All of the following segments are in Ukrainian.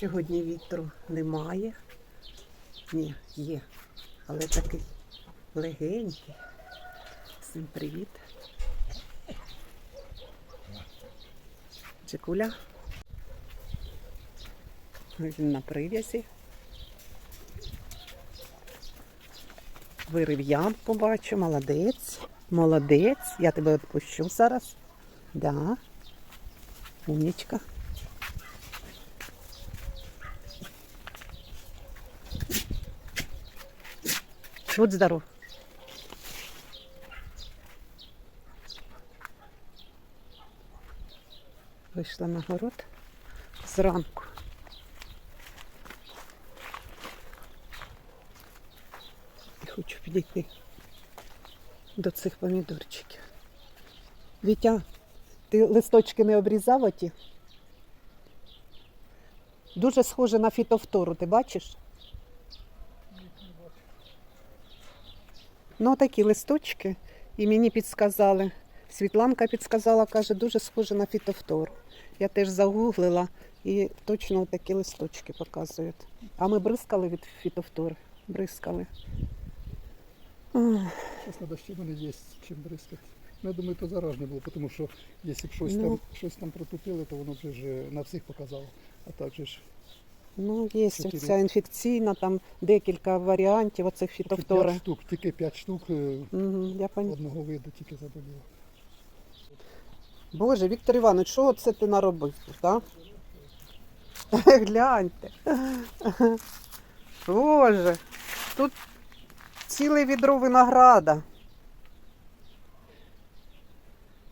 Сьогодні вітру немає. Ні, є. Але такий легенький. Всім привіт. Чекуля. Він на прив'язі. Вирив ямку, бачу, молодець. Молодець. Я тебе відпущу зараз. Да. Умнічка. Будь здоров. Вийшла на город зранку. І хочу підійти до цих помідорчиків. Вітя, ти листочки не обрізав оті? Дуже схоже на фітофтору, ти бачиш? Ну, такі листочки. І мені підсказали. Світланка підсказала, каже, дуже схоже на фітофтору. Я теж загуглила і точно такі листочки показують. А ми бризкали від фітофтори. Бризкали. Зараз на дощі в мене є чим бризкати. Ну, я думаю, то заражне було, тому що якщо б щось, Ну. там, щось там протупило, то воно вже ж е, на всіх показало. А так же ж Ну, є Чотири. ця інфекційна, там декілька варіантів оцих тільки фітофтори. 5 штук, тільки 5 штук е, Угу, я пон... одного виду тільки заболіло. Боже, Віктор Іванович, що це ти наробив тут, а? Гляньте. Боже, тут ціле відро винограда.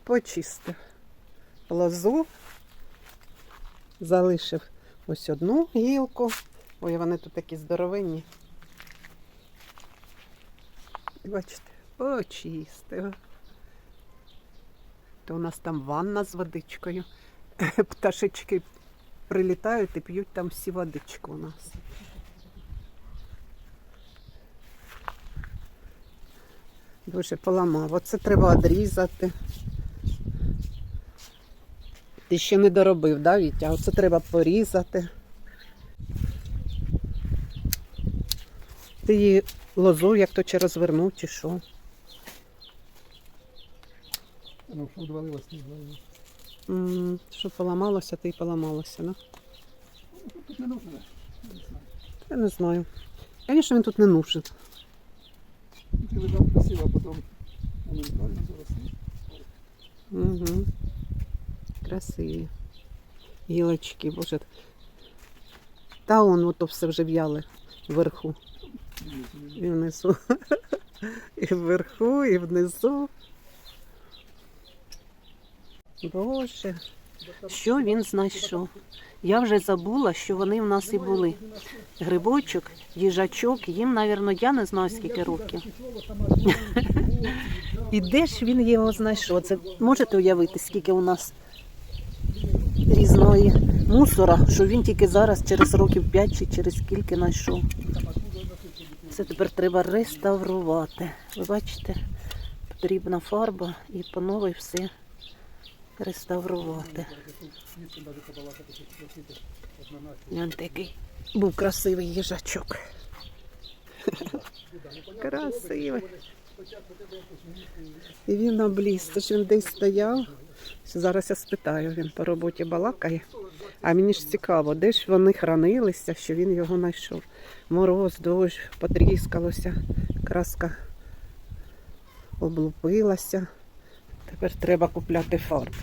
Почистив лозу, залишив ось одну гілку. Ой, вони тут такі здоровенні. Бачите, почистив. То у нас там ванна з водичкою. Пташечки прилітають і п'ють там всі водичку у нас. Дуже поламав. Оце треба відрізати. Ти ще не доробив, да, Вітя? Оце треба порізати. Ти її лозу як то чи розвернув, чи що? Ну, що відвалилось, не відвалилось. М, Що поламалося, то й поламалося, да? Тут не знаю. Я не знаю. Звісно, він тут не нужен. Ти лежав красиво, а потім моментально. Угу. Красиві. Гілочки, боже. Та он ото все вже в'яли вверху. І внизу. І вверху, і внизу. Боже. Що він знайшов? Я вже забула, що вони в нас і були. Грибочок, їжачок, їм, напевно, я не знаю скільки років. І де ж він його знайшов? Це можете уявити, скільки у нас різної мусора, що він тільки зараз через років 5 чи через скільки знайшов. Це тепер треба реставрувати. Ви бачите, потрібна фарба і по новій все реставрувати. Який був красивий їжачок. Красивий. І він обліз. Тож він десь стояв. Зараз я спитаю, він по роботі балакає. А мені ж цікаво, де ж вони хранилися, що він його знайшов. Мороз, дощ, потріскалося, краска облупилася. Тепер треба купляти фарбу.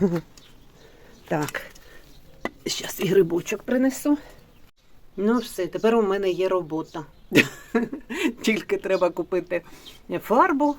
Так, зараз і грибочок принесу. Ну, все, тепер у мене є робота. Тільки треба купити фарбу.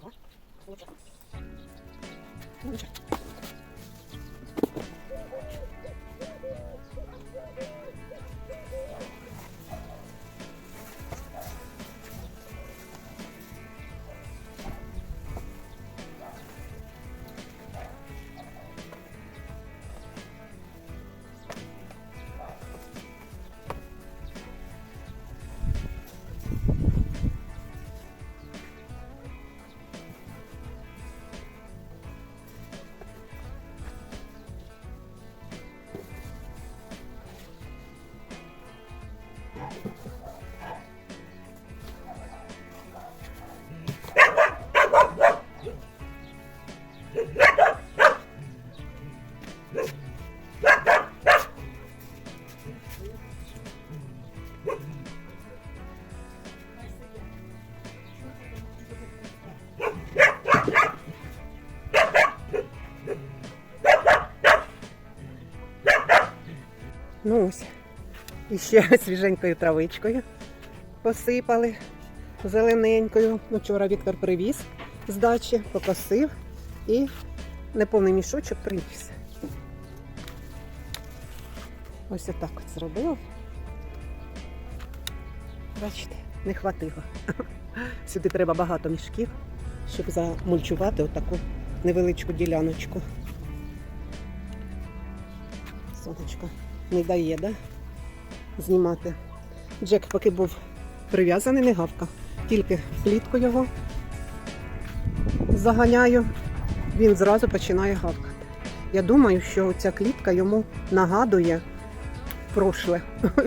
뭐야? 뭐지? 뭐지? Ну ось. І ще свіженькою травичкою посипали зелененькою. Ну, вчора Віктор привіз з дачі, покосив і неповний мішочок приніс. Ось отак от зробив. Бачите, не хватило. Сюди треба багато мішків, щоб замульчувати отаку невеличку діляночку. Сонечко не дає, да? Знімати. Джек поки був прив'язаний, не гавка. Тільки клітку його заганяю, він зразу починає гавкати. Я думаю, що ця клітка йому нагадує прошле.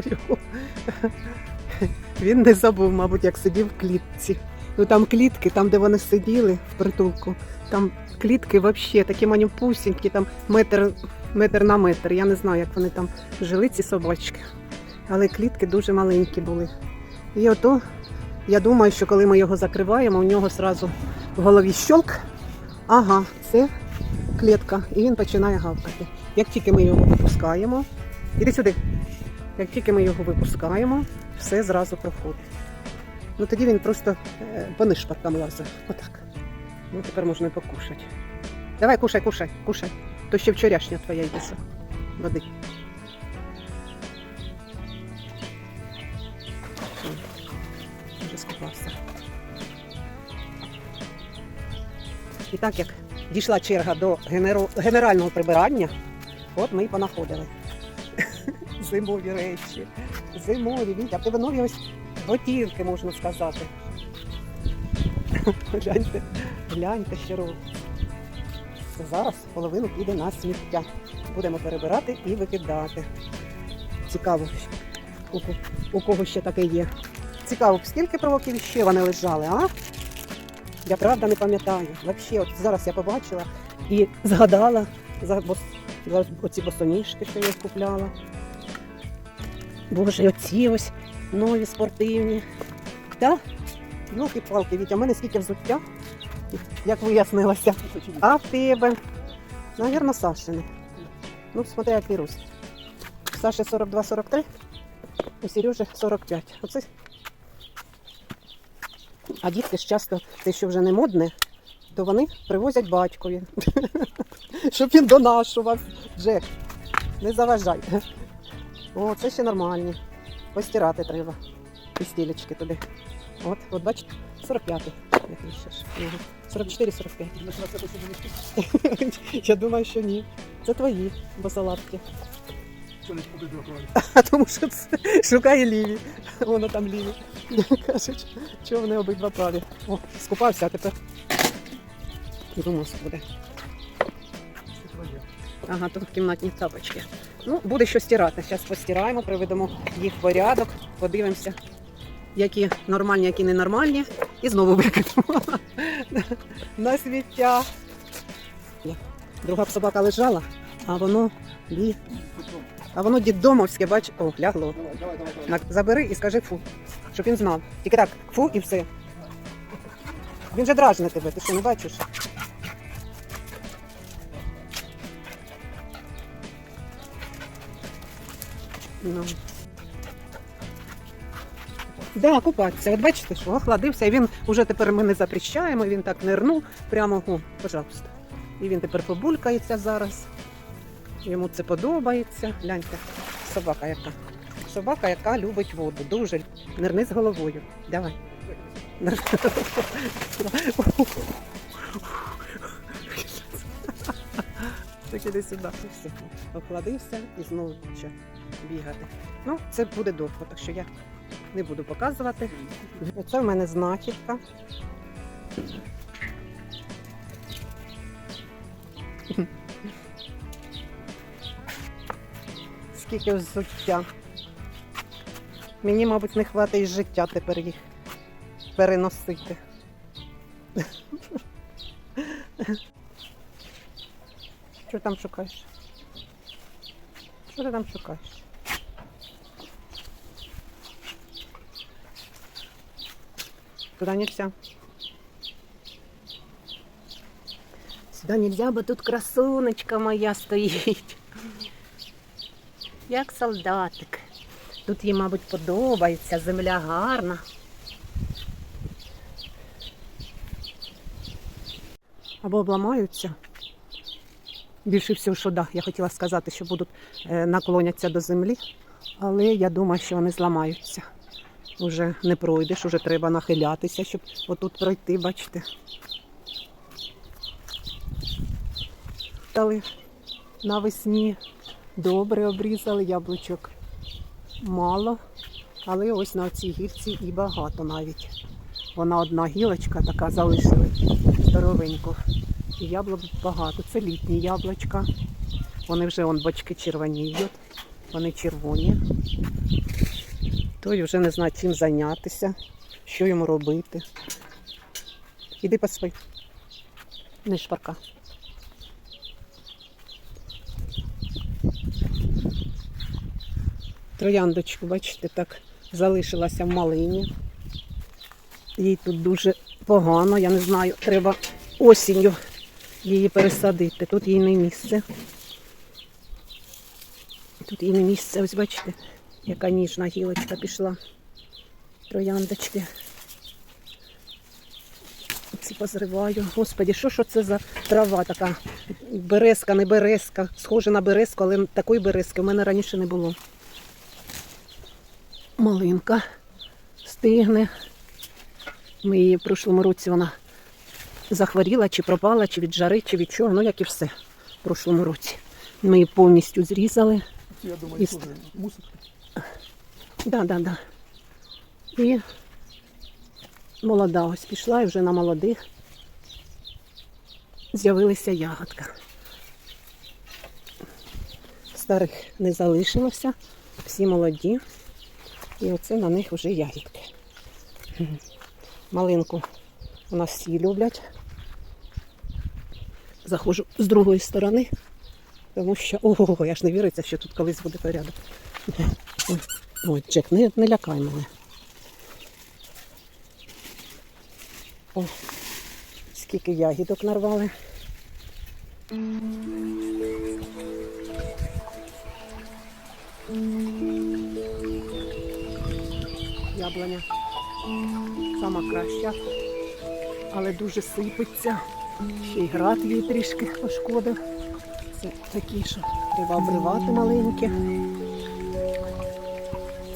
Він не забув, мабуть, як сидів в клітці. Ну там клітки, там, де вони сиділи в притулку, там клітки взагалі такі манюпусінькі, там метр, метр на метр. Я не знаю, як вони там жили, ці собачки. Але клітки дуже маленькі були. І ото я думаю, що коли ми його закриваємо, у нього зразу в голові щолк. Ага, це клітка. І він починає гавкати. Як тільки ми його випускаємо, іди сюди. Як тільки ми його випускаємо, все зразу проходить. Ну тоді він просто е, по нишпаркам лазить. Отак. Ну тепер можна і покушати. Давай, кушай, кушай, кушай. То ще вчорашня твоя їжа. Води. Вже скупався. І так як дійшла черга до генеру- генерального прибирання, от ми і понаходили. Зимові речі. Зимові, Вітя, тебе нові ось ботинки, можна сказати. Гляньте, гляньте, що робить. Зараз половину піде на сміття. Будемо перебирати і викидати. Цікаво, у, кого ще таке є. Цікаво, скільки років ще вони лежали, а? Я правда не пам'ятаю. Взагалі, от зараз я побачила і згадала за, бос, за оці босоніжки, що я купляла. Боже, оці ось нові спортивні. Та? Йолки палки Вітя, у мене скільки взуття, як вияснилося. А в тебе? Навірно, Сашини. Ну, смотри, який рост. Саші 42-43, у Сережі 45. Оце. А дітки ж часто, те, що вже не модне, то вони привозять батькові. Щоб він донашував. Джек, не заважай. О, це ще нормальні. Постирати треба. І стілечки туди. От, от бачите, 45-й. Який ще ж. Ага. 44-45. Думаєш, на це посуди мішки? Я думаю, що ні. Це твої босолапки. Що друкувати? А тому що це шукає ліві. Воно там ліві. Кажуть, що вони обидва праві. О, скупався, а тепер. Думав, буде. Ага, тут кімнатні тапочки. Ну, буде що стирати. Зараз постираємо, приведемо їх в порядок, подивимося, які нормальні, які ненормальні. І знову викинемо на сміття. Друга собака лежала, а воно лі. А воно діддомовське, бач, о, лягло. Забери і скажи фу, щоб він знав. Тільки так, фу і все. Він же дражне тебе, ти що не бачиш? Ну. Да, купатися. От бачите, що охладився, і він уже тепер ми не запрещаємо, він так нирнув прямо, о, пожалуйста. І він тепер побулькається зараз. Йому це подобається. Гляньте, собака яка. Собака, яка любить воду. Дуже нирни з головою. Давай. Так іди сюди. Все. Охладився і знову бігати. Ну, це буде довго, так що я не буду показувати. Оце в мене знахідка. Скільки взуття. Мені, мабуть, не хватить життя тепер їх переносити. Що там шукаєш? Що ти там шукаєш? Туда нельзя. Сюда нельзя, бо тут красуночка моя стоїть. Як солдатик. Тут їй, мабуть, подобається, земля гарна. Або обламаються. Більше всього, що да, я хотіла сказати, що будуть е, наклоняться до землі, але я думаю, що вони зламаються. Уже не пройдеш, уже треба нахилятися, щоб отут пройти, бачите. Дали навесні добре обрізали яблучок. Мало, але ось на цій гілці і багато навіть. Вона одна гілочка така залишили здоровеньку. І яблук багато. Це літні яблучка. Вони вже вон бочки червоніють, вони червоні. Той вже не знає чим зайнятися, що йому робити. Іди поспи. Не шпарка. Трояндочку, бачите, так залишилася в малині. Їй тут дуже погано, я не знаю, треба осінню її пересадити. Тут їй не місце. Тут їй не місце, ось бачите, яка ніжна гілочка пішла. Трояндочки. Ці позриваю. Господі, що ж це за трава така? Березка, не березка. Схожа на березку, але такої березки в мене раніше не було. Малинка стигне. Ми її в прошлому році вона захворіла, чи пропала, чи від жари, чи від чого, ну як і все в прошлому році. Ми її повністю зрізали. Я думаю, І мусить. Да, да, да. І молода ось пішла, і вже на молодих з'явилася ягодка. Старих не залишилося, всі молоді. І оце на них вже ягідки. Малинку у нас всі люблять. Заходжу з другої сторони, тому що ого, я ж не віриться, що тут колись буде порядок. Ой, Джек, не, не лякай мене. О, скільки ягідок нарвали. Яблуня сама краща, але дуже сипеться. Ще й град їй трішки пошкодив. Це такі, що треба обривати маленькі.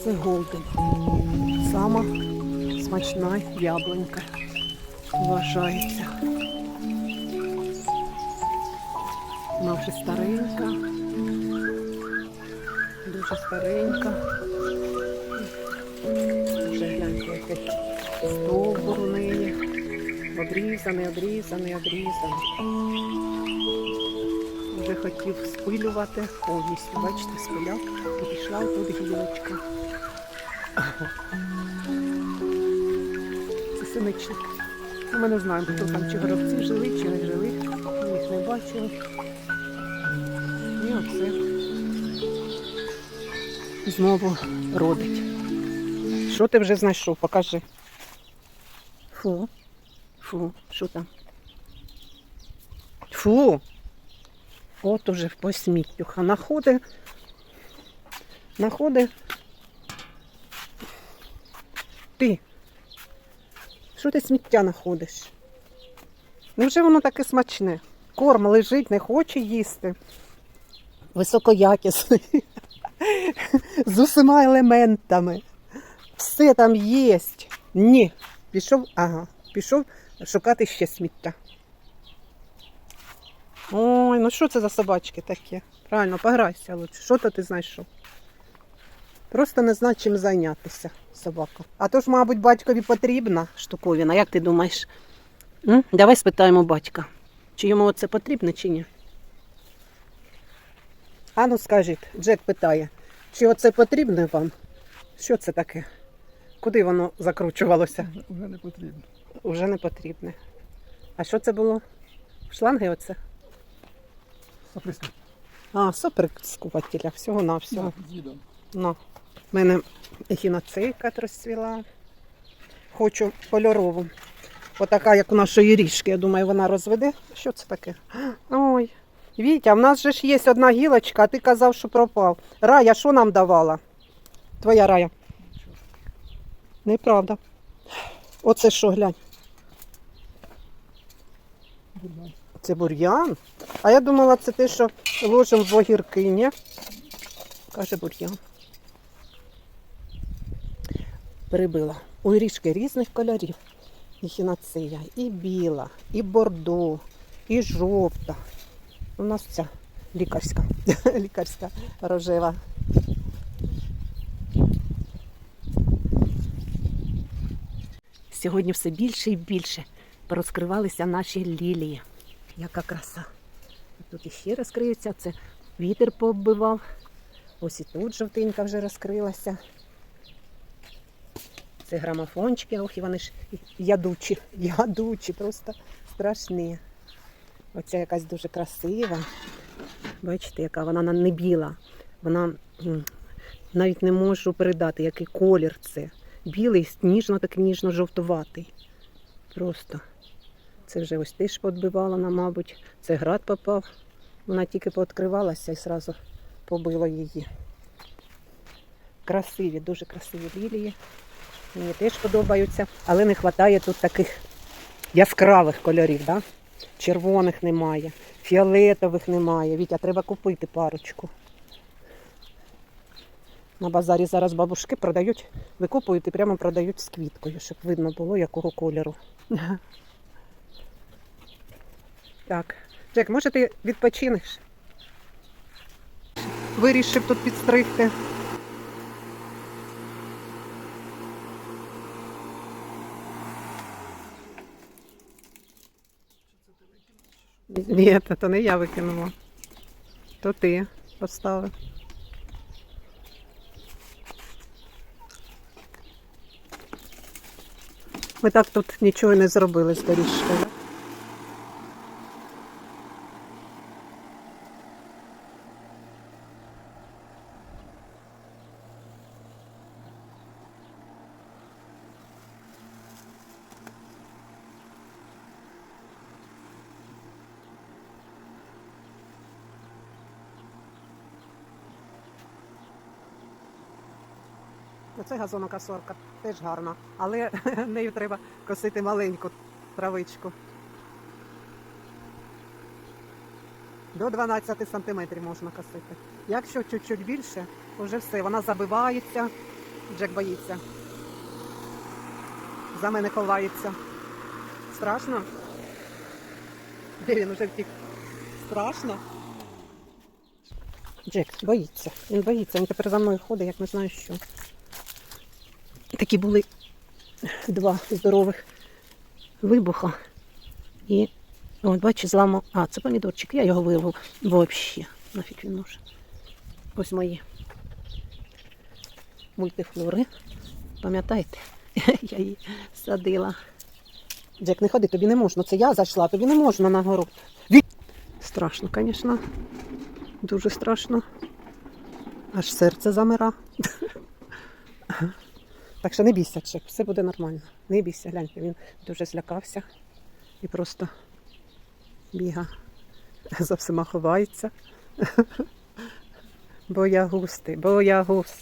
Це голден. Сама смачна яблунька вважається. Вона вже старенька. Дуже старенька. Вже гляньте, який стовбур у неї. Обрізаний, обрізаний, обрізаний. Вже хотів спилювати повністю. Бачите, спиляв і пішла тут гілочка. Це синичник. Ну, Ми не знаємо, хто там чи горобці жили, чи не жили. Ми їх не бачили. І оце знову родить. Що ти вже знайшов? Покажи. Фу. Фу, що там? Фу. От уже по сміттюха. Находи. Находи. Ти. Що ти сміття знаходиш? Невже воно таке смачне? Корм лежить, не хоче їсти. Високоякісний. З усіма елементами. Все там є. Ні. Пішов, ага, пішов шукати ще сміття. Ой, ну що це за собачки такі? Правильно, пограйся лучше. Що то ти знайшов? Просто не знає, чим зайнятися собака. А то ж, мабуть, батькові потрібна штуковина. Як ти думаєш? М? Давай спитаємо батька, чи йому це потрібно, чи ні. А ну скажіть, Джек питає, чи оце потрібно вам? Що це таке? Куди воно закручувалося? Вже- не потрібно. Уже не потрібне. А що це було? Шланги оце? Заприски. А, соприскувателя, всього на всього. Да, дідом. На. У мене ехіноцейка розцвіла. Хочу кольорову. Отака, як у нашої ріжки. Я думаю, вона розведе. Що це таке? Ой. Вітя, в нас же ж є одна гілочка, а ти казав, що пропав. Рая, що нам давала? Твоя рая. Неправда. Оце що, глянь. Це бур'ян. А я думала, це те, що ложимо в огірки, ні? Каже бур'ян. Перебила. У ріжки різних кольорів. І хінацея, і біла, і бордо, і жовта. У нас ця лікарська, лікарська рожева. Сьогодні все більше і більше порозкривалися наші лілії. Яка краса. Тут іще розкриються, це вітер пооббивав. Ось і тут жовтинка вже розкрилася. Це грамофончики, ох, і вони ж ядучі, ядучі, просто страшні. Оця якась дуже красива. Бачите, яка вона не біла. Вона навіть не можу передати, який колір це. Білий, ніжно, так ніжно-жовтуватий. Просто. Це вже ось теж подбивала нам, мабуть. Це град попав. Вона тільки пооткривалася і одразу побило її. Красиві, дуже красиві лілії. Мені теж подобаються, але не вистачає тут таких яскравих кольорів. Да? Червоних немає, фіолетових немає. Вітя, треба купити парочку. На базарі зараз бабушки продають, викупують і прямо продають з квіткою, щоб видно було, якого кольору. Так. Джек, може ти відпочинеш? Вирішив тут підстригти. Ні, то не я викинула. То ти поставив. Ми так тут нічого не зробили з доріжкою. Оце газонокосорка теж гарна, але нею треба косити маленьку травичку. До 12 сантиметрів можна косити. Якщо чуть-чуть більше, вже все, вона забивається. Джек боїться. За мене ховається. Страшно? Де він уже втік? Страшно? Джек боїться. Він боїться, він тепер за мною ходить, як не знаю що. Такі були два здорових вибуха. І от бачиш, зламав. А, це помідорчик, я його вирвав взагалі. Нафіг він нужен. Ось мої мультифлори. Пам'ятаєте? Я її садила. Джек, не ходи, тобі не можна. Це я зайшла, тобі не можна на город. Страшно, звісно. Дуже страшно. Аж серце замира. Так що не бійся, Чек, все буде нормально. Не бійся, гляньте, він дуже злякався і просто біга, за всіма ховається. Бо я густи, бо я гус.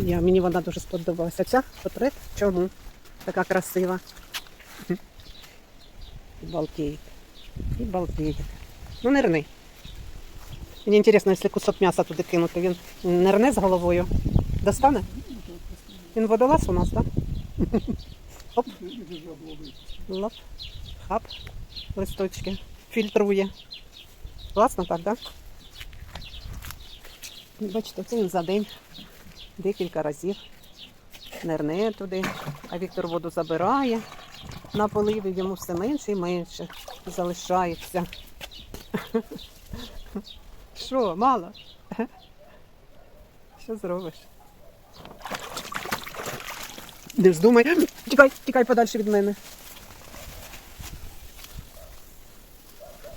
Я, мені вона дуже сподобалася. Ця портрет чому? Така красива. І Балкеїк. І балкеїк. Ну, нирний. Мені цікаво, якщо кусок м'яса туди кинути, він нирне з головою. Достане? Він водолаз у нас, так? Лап. Хап. Листочки. Фільтрує. Класно так, так? Бачите, це він за день декілька разів нирне туди, а Віктор воду забирає на поливі, йому все менше і менше залишається. Що, мало? Що зробиш? Не вздумай. Тікай, тікай подальше від мене.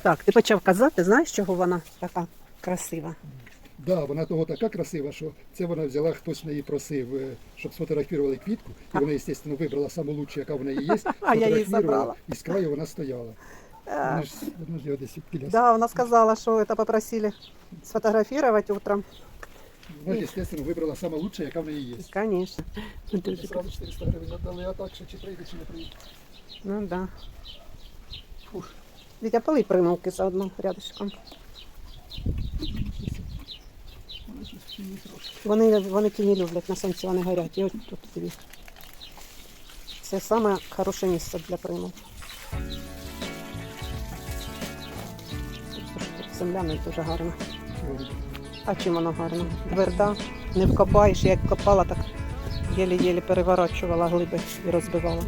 Так, ти почав казати, знаєш, чого вона така красива? Да, вона того така красива, що це вона взяла, хтось в неї просив, е, щоб сфотографували квітку. І вона, звісно, вибрала саму лучшу, яка в неї є. А я її сфотографувала, забрала. І з краю вона стояла. Вона ж, вона ж його десь. Да, вона сказала, що это попросили сфотографировать утром. Ж, звісно, вибрала саме лучше, яка в неї є. Конечно. Дуже Сразу 400 гривень віддали, а так, що чи прийде, чи не прийде. Ну да. Фух. Вітя, полий примовки заодно трошки. Вони, вони тіні люблять, на сонці вони горять. І тут тобі. Це саме хороше місце для примов. Земля не дуже гарна. А чим вона гарна? Тверда, не вкопаєш, як копала, так єлі-єлі переворачувала глиби і розбивала.